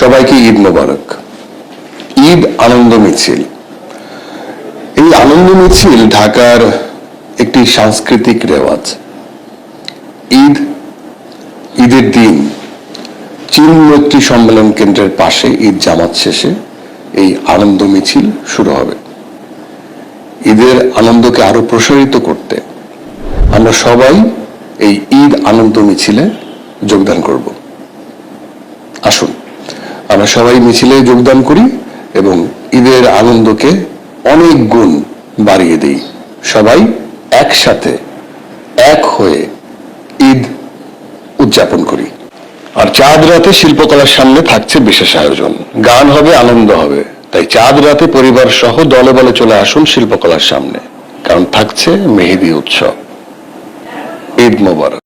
সবাইকে ঈদ মোবারক। ঈদ আনন্দ মিছিল। এই আনন্দ মিছিল ঢাকার একটি সাংস্কৃতিক রেওয়াজ। ঈদ, ঈদের দিন চিরমৈত্রী সম্মেলন কেন্দ্রের পাশে ঈদ জামাত শেষে এই আনন্দ মিছিল শুরু হবে। ঈদের আনন্দকে আরও প্রসারিত করতে আমরা সবাই এই ঈদ আনন্দ মিছিলে যোগদান করব। আমরা সবাই মিছিলে যোগদান করি এবং ঈদের আনন্দকে অনেক গুণ বাড়িয়ে দিই। সবাই একসাথে এক হয়ে ঈদ উদযাপন করি। আর চাঁদ রাতে শিল্পকলার সামনে থাকছে বিশেষ আয়োজন। গান হবে, আনন্দ হবে। তাই চাঁদ রাতে পরিবার সহ দলে বলে চলে আসুন শিল্পকলার সামনে, কারণ থাকছে মেহেদি উৎসব। ঈদ মোবারক।